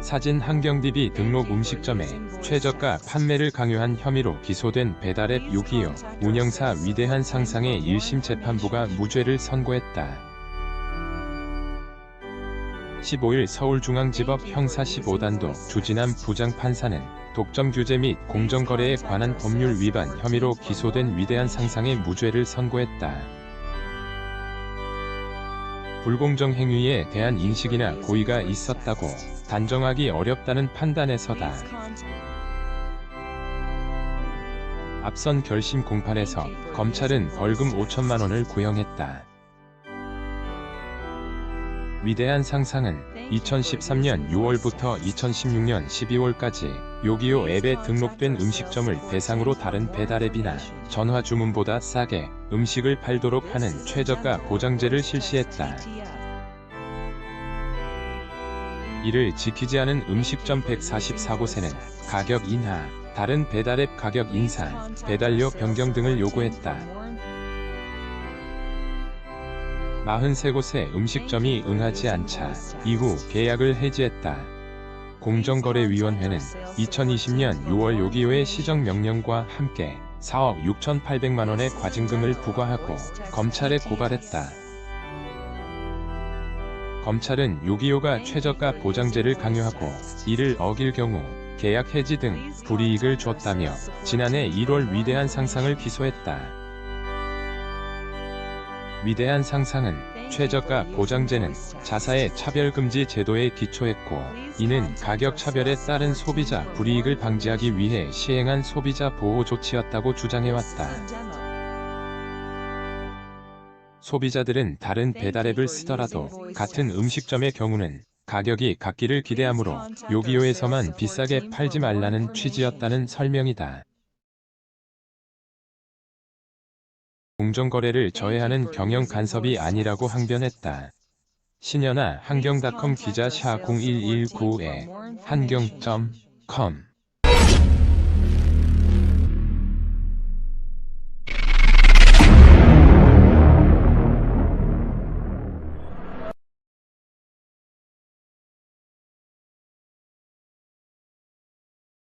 사진 한경DB 등록 음식점에 최저가 판매를 강요한 혐의로 기소된 배달앱 요기요 운영사 위대한 상상의 1심 재판부가 무죄를 선고했다. 15일 서울중앙지법 형사 15단도 주진남 부장판사는 독점 규제 및 공정거래에 관한 법률 위반 혐의로 기소된 위대한 상상의 무죄를 선고했다. 불공정 행위에 대한 인식이나 고의가 있었다고 단정하기 어렵다는 판단에서다. 앞선 결심 공판에서 검찰은 벌금 5천만 원을 구형했다. 위대한 상상은 2013년 6월부터 2016년 12월까지 요기요 앱에 등록된 음식점을 대상으로 다른 배달 앱이나 전화 주문보다 싸게 음식을 팔도록 하는 최저가 보장제를 실시했다. 이를 지키지 않은 음식점 144곳에는 가격 인하, 다른 배달앱 가격 인상, 배달료 변경 등을 요구했다. 43곳의 음식점이 응하지 않자 이후 계약을 해지했다. 공정거래위원회는 2020년 6월 요기요의 시정명령과 함께 4억 6,800만원의 과징금을 부과하고 검찰에 고발했다. 검찰은 요기요가 최저가 보장제를 강요하고 이를 어길 경우 계약 해지 등 불이익을 줬다며 지난해 1월 위대한 상상을 기소했다. 위대한 상상은 최저가 보장제는 자사의 차별금지 제도에 기초했고 이는 가격 차별에 따른 소비자 불이익을 방지하기 위해 시행한 소비자 보호 조치였다고 주장해왔다. 소비자들은 다른 배달앱을 쓰더라도 같은 음식점의 경우는 가격이 같기를 기대하므로 요기요에서만 비싸게 팔지 말라는 취지였다는 설명이다. 공정거래를 저해하는 경영 간섭이 아니라고 항변했다. 신현아 한경닷컴 기자 샤 0119에 한경.com